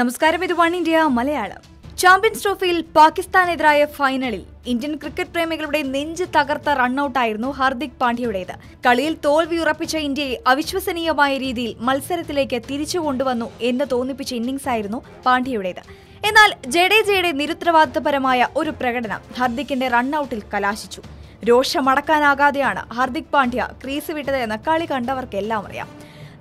നമസ്കാരം ഇത് one India Malayalam. Champions ട്രോഫിയിൽ പാകിസ്ഥാനെതിരായ ഫൈനലിൽ ഇന്ത്യൻ ക്രിക്കറ്റ് പ്രേമികളുടെ നെഞ്ച് തകർത്ത റണ്ണൌട്ടായിരുന്നു ഹാർദിക് പാണ്ഡ്യയുടേത്. കളിയിൽ തോൽവി ഉറപ്പിച്ച ഇന്ത്യയെ അവിശ്വസനീയമായ രീതിയിൽ മത്സരത്തിലേക്ക് തിരിച്ചു കൊണ്ടുവന്നു എന്ന് തോന്നിപ്പിച്ച ഇന്നിംഗ്സ് ആയിരുന്നു പാണ്ഡ്യയുടേത്. എന്നാൽ ജഡേജയുടെ നിരുത്തരവാദിത്തപരമായ ഒരു പ്രകടനം ഹാർദിക്കിന്റെ റണ്ണൌട്ടിൽ കലാശിച്ചു. രോഷമടക്കാനാകാതെയാണ് ഹാർദിക് പാണ്ഡ്യ ക്രീസ് വിട്ടത് എന്ന് കളി കണ്ടവർക്കെല്ലാം അറിയാം.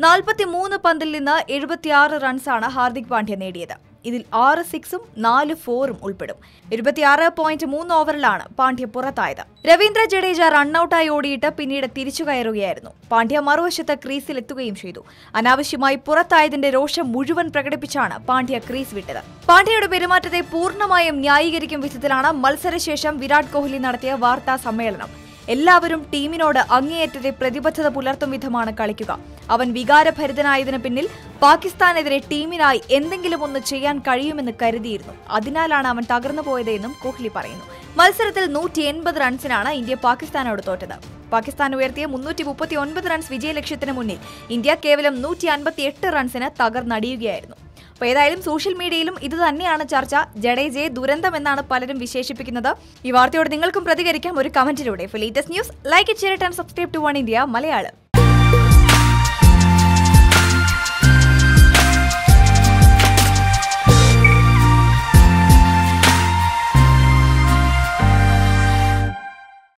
നാൽപ്പത്തി മൂന്ന് പന്തിൽ നിന്ന് എഴുപത്തിയാറ് റൺസാണ് ഹാർദിക് പാണ്ഡ്യ നേടിയത്. ഇതിൽ ആറ് സിക്സും നാല് ഫോറും ഉൾപ്പെടും. ഇരുപത്തിയാറ് പോയിന്റ് മൂന്ന് ഓവറിലാണ് പാണ്ഡ്യ പുറത്തായത്. രവീന്ദ്ര ജഡേജ റണ്ണൌട്ടായി ഓടിയിട്ട് പിന്നീട് തിരിച്ചു കയറുകയായിരുന്നു. പാണ്ഡ്യ മറുവശത്ത് ക്രീസിലെത്തുകയും ചെയ്തു. അനാവശ്യമായി പുറത്തായതിന്റെ രോഷം മുഴുവൻ പ്രകടിപ്പിച്ചാണ് പാണ്ഡ്യ ക്രീസ് വിട്ടത്. പാണ്ഡ്യയുടെ പെരുമാറ്റത്തെ പൂർണമായും ന്യായീകരിക്കും വിധത്തിലാണ് മത്സരശേഷം വിരാട് കോഹ്ലി നടത്തിയ വാർത്താ സമ്മേളനം. എല്ലാവരും ടീമിനോട് അങ്ങേയറ്റത്തെ പ്രതിബദ്ധത പുലർത്തും വിധമാണ് കളിക്കുക. അവൻ വികാരഭരിതനായതിനു പിന്നിൽ പാകിസ്ഥാനെതിരെ ടീമിനായി എന്തെങ്കിലും ഒന്ന് ചെയ്യാൻ കഴിയുമെന്ന് കരുതിയിരുന്നു. അതിനാലാണ് അവൻ തകർന്നു പോയതെന്നും കോഹ്ലി പറയുന്നു. മത്സരത്തിൽ നൂറ്റി എൺപത് റൺസിനാണ് ഇന്ത്യ പാകിസ്ഥാനോട് തോറ്റത്. പാകിസ്ഥാൻ ഉയർത്തിയ മുന്നൂറ്റി മുപ്പത്തി ഒൻപത് റൺസ് വിജയലക്ഷ്യത്തിന് മുന്നിൽ. ഇന്ത്യ കേവലം നൂറ്റി അൻപത്തി എട്ട് റൺസിന് തകർന്നടിയുകയായിരുന്നു. അപ്പോൾ ഏതായാലും സോഷ്യൽ മീഡിയയിലും ഇത് തന്നെയാണ് ചർച്ച. ജഡേജയെ ദുരന്തം എന്നാണ് പലരും വിശേഷിപ്പിക്കുന്നത്. ഈ വാർത്തയോട് നിങ്ങൾക്കും പ്രതികരിക്കാം. ഒരു കമന്റിലൂടെ. Latest news like it share subscribe to one India Malayalam.